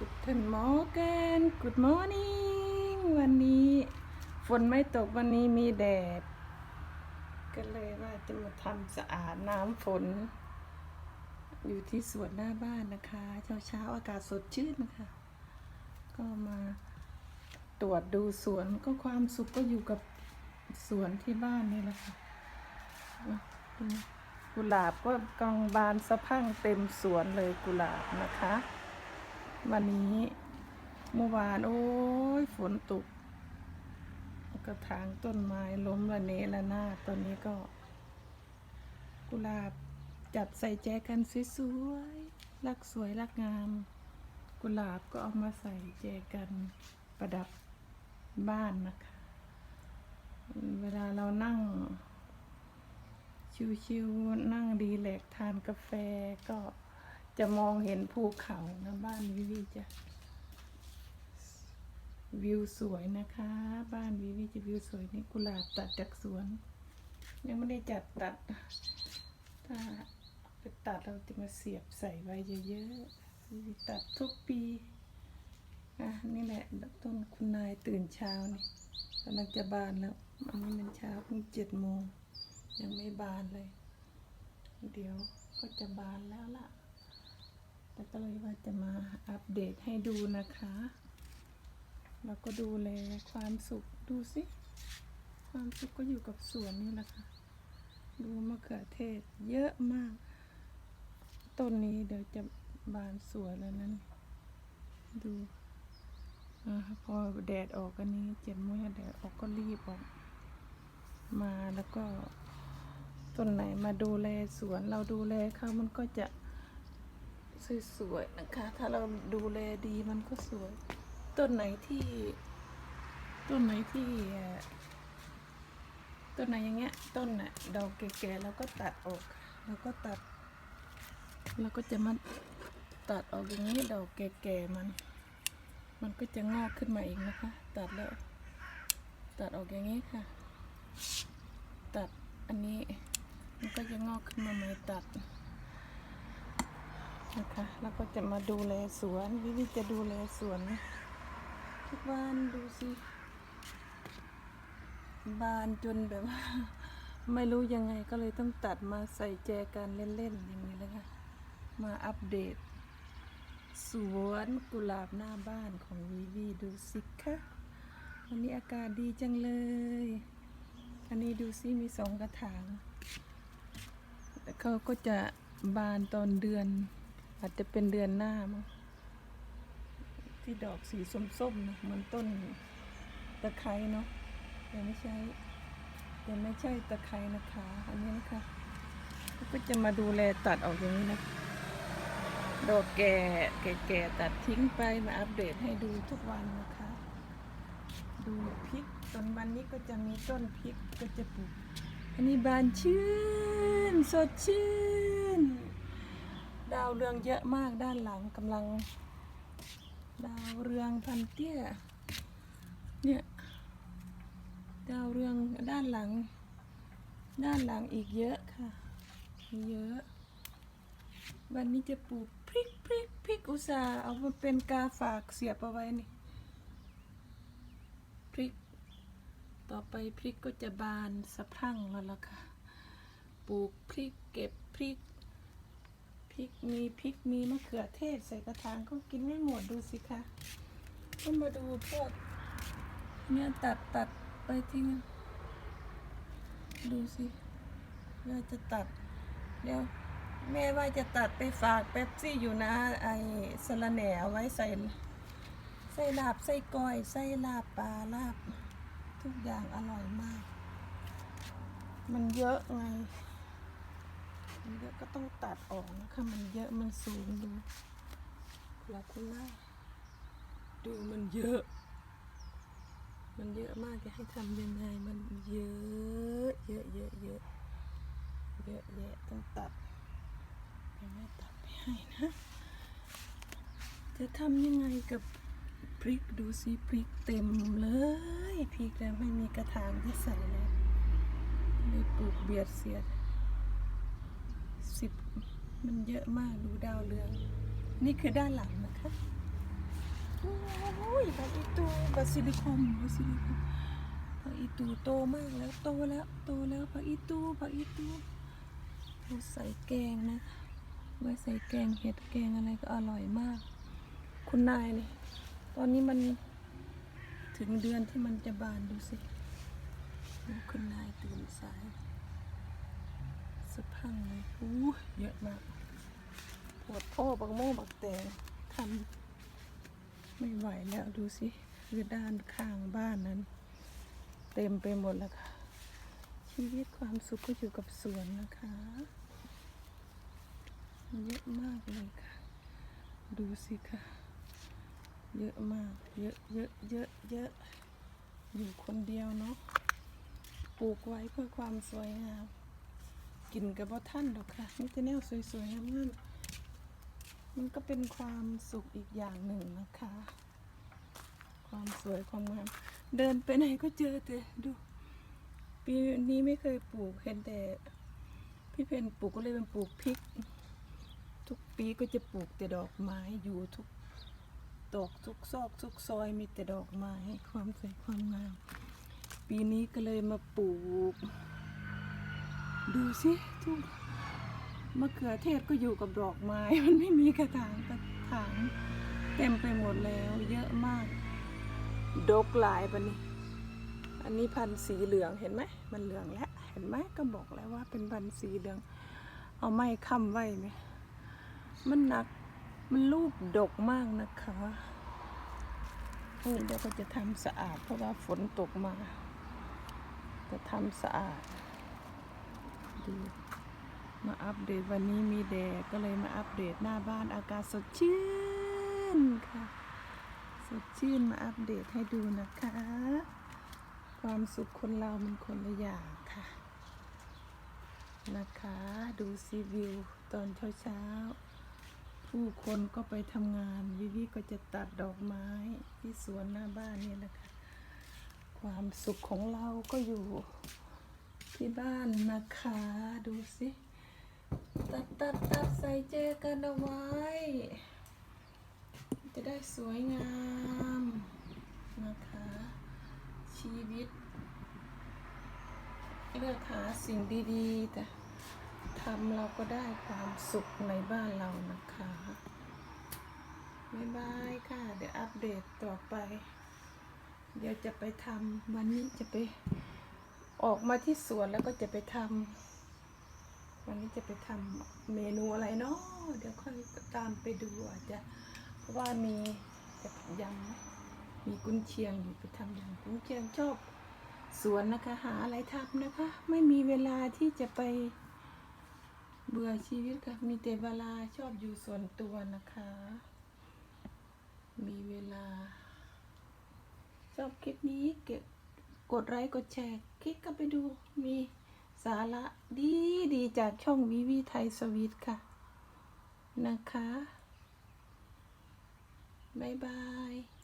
Guten Morgen Good morning วันนี้ ฝนไม่ตกวันนี้มีแดด ก็เลยว่าจะมาทำสะอาดน้ำฝน อยู่ที่สวนหน้าบ้านนะคะ เช้าเช้าๆอากาศสดชื่นนะคะ ก็มาตรวจดูสวนก็ความสุขก็อยู่กับสวนที่บ้านนี่แหละค่ะกุหลาบก็กองบานสะพั่งเต็มสวนเลยกุหลาบนะคะ วันนี้เมื่อวานโอ้ยฝนตกกระถางต้นไม้ล้มละเนระนาดตอนนี้ก็ กุหลาบจัดใส่แจกันสวยๆรักสวยรักงาม กุหลาบก็เอามาใส่แจกันประดับบ้านนะคะ เวลาเรานั่ง ชิวๆนั่งดีแลกทานกาแฟก็ จะมองเห็นภูเขานะบ้านวิวีจะวิวสวยนะคะ บ้านวิวีจะวิวสวยนี่กุหลาบตัดจากสวน ยังไม่ได้จัดตัด ถ้าไปตัดเราจะมาเสียบใส่ไว้เยอะๆตัดทุกปีอะนี่แหละต้นคุณนายตื่นเช้านี่กำลังจะบานแล้วอันนี้มันเช้าเพิ่งเจ็ดโมงยังไม่บานเลย เดี๋ยวก็จะบานแล้วล่ะ แต่ก็เลยว่าจะมาอัปเดตให้ดูนะคะ แล้วก็ดูแลความสุขดูสิความสุขก็อยู่กับสวนนี่แหละค่ะ ดูมะเขือเทศเยอะมาก ต้นนี้เดี๋ยวจะบานสวยแล้วนั้น ดูอพอแดดออกกันนี้เจ็ดโมงแดดออกก็รีบออกมาแล้วก็ต้นไหนมาดูแลสวนเราดูแลเขามันก็จะ สวยๆนะคะ ถ้าเราดูแลดีมันก็สวย ต้นไหนที่ ต้นไหนที่ต้นไหนอย่างเงี้ย ต้นน่ะดอกแก่ๆเราก็ตัดออกเราก็ตัดเราก็จะมาตัดออกอย่างนี้ดอกแก่ๆมัน มันก็จะงอกขึ้นมาอีกนะคะ ตัดแล้ว ตัดออกอย่างนี้ค่ะ ตัดอันนี้มันก็จะงอกขึ้นมาใหม่ตัด นะคะ แล้วก็จะมาดูแลสวนวิวิจะดูแลสวน ทุกวันดูสิบานจนแบบว่า ไม่รู้ยังไงก็เลยต้องตัดมาใส่แจกันเล่นๆอย่างนี้เลยค่ะ มาอัปเดต สวนกุหลาบหน้าบ้านของวิวีดูสิคะวันนี้อากาศดีจังเลย อันนี้ดูซิมีสองกระถางเขาก็จะบานตอนเดือน อาจจะเป็นเดือนหน้ามั้งที่ดอกสีส้มๆนะเหมือนต้นตะไคร้เนาะแต่ไม่ใช่แต่ไม่ใช่ตะไคร้นะคะ อันนี้นะคะก็จะมาดูแลตัดออกอย่างนี้นะดอกแก่แก่ๆตัดทิ้งไปมาอัปเดตให้ดูทุกวันนะคะ ดูพริกต้นวันนี้ก็จะมีต้นพริกก็จะปลูกอันนี้บานชื่น สดชื่น ดาวเรืองเยอะมากด้านหลังกำลัง ดาวเรืองพันเตี้ยเนี่ยดาวเรืองด้านหลัง ด้านหลังอีกเยอะค่ะมีเยอะ วันนี้จะปลูกพริกพริกพริกอุตสาเอามาเป็นกาฝากเสียบเอาไว้นี่พริก ต่อไปพริกก็จะบานสะพรั่งแล้วล่ะค่ะ ปลูกพริกเก็บพริก ริกมีพริกมีมะเขือเทศใส่กระถางก็กินไม่หมดดูสิคะก็มาดูพวกเนี่ยตัดตัดไปทิ้งดูสิว่าจะตัดเดี๋ยวแม่ว่าจะตัดไปฝากเป๊ปซี่อยู่นะ ไอ้สะระแหน่ไว้ใส่ไส้ลาบไส้ก้อยไส้ลาบปลาลาบ ทุกอย่างอร่อยมาก มันเยอะไง เยอะก็ต้องตัดออกนะคะมันเยอะมันสูงดูแล้วคุณล่าดูมันเยอะ มันเยอะมากจะให้ทำยังไงมันเยอะเยอะเยอะเยอะเยอะแยะต้องตัดเดี๋ยวแม่ตัดไปให้นะจะทำยังไงกับพริกดูสิพริกเต็มเลยพริกแล้วไม่มีกระถางที่ใส่เลยเลยปลูกเบียดเสียด สิบมันเยอะมากดูดาวเรือง นี่คือด้านหลังนะคะโอ้ยผักอีตูบาซิลิคอมบาซิลิคอมผักอีตูโตมากแล้วโตแล้วโตแล้วผักอีตูผักอีตูเราใส่แกงนะไว้ใส่แกงเห็ดแกงอะไรก็อร่อยมาก คุณนายนี่ตอนนี้มันถึงเดือนที่มันจะบานดูสิคุณนายตื่นสาย สะพรังเลยอู้เยอะมากปวดพ่อบักโม่บักแตงทำไม่ไหวแล้วดูสิคือด้านข้างบ้านนั้น เต็มไปหมดแล้วค่ะ ชีวิตความสุขก็อยู่กับสวนนะคะเยอะมากเลยค่ะ ดูสิค่ะ เยอะมาก เยอะเยอะเยอะเยอะอยู่คนเดียวเนาะปลูกไว้เพื่อความสวยงาม กินกับว่าท่านดอกค่ะนี่จะแนวสวยๆงามๆมันก็เป็นความสุขอีกอย่างหนึ่งนะคะ ความสวยความงามเดินไปไหนก็เจอแต่ดู ปีนี้ไม่เคยปลูกเห็นแต่พี่เพนปลูกก็เลยเป็นปลูกพริก ทุกปีก็จะปลูกแต่ดอกไม้อยู่ทุกดอกทุกซอกทุกซอยมีแต่ดอกไม้ความสวยความงามปีนี้ก็เลยมาปลูก ดูสิทุกมะเขือเทศก็อยู่กับดอกไม้ มันไม่มีกระถางกระถางเต็มไปหมดแล้ว เยอะมาก ดกหลายปะนี่อันนี้พันธุ์สีเหลืองเห็นไหมมันเหลืองแล้วเห็นไหมก็บอกแล้วว่าเป็นพันธุ์สีเหลือง เอาไม้ค้ำไว้ไหมมันหนักมันรูปดกมากนะคะนี่เดี๋ยวก็จะทำสะอาดเพราะว่าฝนตกมา จะทำสะอาด ดูมาอัปเดตวันนี้มีแดดก็เลยมาอัปเดตหน้าบ้านอากาศสดชื่นค่ะ สดชื่นมาอัปเดตให้ดูนะคะ ความสุขคนเรามันคนละอย่างค่ะ นะคะ ดูซีวิวตอนเช้าๆ ผู้คนก็ไปทำงาน วิวิก็จะตัดดอกไม้ที่สวนหน้าบ้านนี่แหละค่ะ ความสุขของเราก็อยู่ ที่บ้านนะคะ ดูสิตัดตัดตัดใส่เจกันเอาไว้ จะได้สวยงามนะคะ ชีวิต เลือกหาสิ่งดีๆ แต่ทำเราก็ได้ความสุขในบ้านเรานะคะบ๊ายบายค่ะ เดี๋ยวอัปเดตต่อไป เดี๋ยวจะไปทำวันนี้จะไป ออกมาที่สวนแล้วก็จะไปทำวันนี้จะไปทำเมนูอะไรเนาะเดี๋ยวค่อยตามไปดูอาจจะเพราะว่ามีจะยำไหมมีกุนเชียงอยู่ไปทำยำกุนเชียงชอบสวนนะคะหาอะไรทำนะคะ ไม่มีเวลาที่จะไปเบื่อชีวิตค่ะมีแต่เวลาชอบอยู่ส่วนตัวนะคะ มีเวลา ชอบคลิปนี้เก็บกดไลค์กดแชร์ คลิกกันไปดูมีสาระดีดีๆจากช่องวิวีไทยสวีทค่ะ นะคะ บ๊ายบาย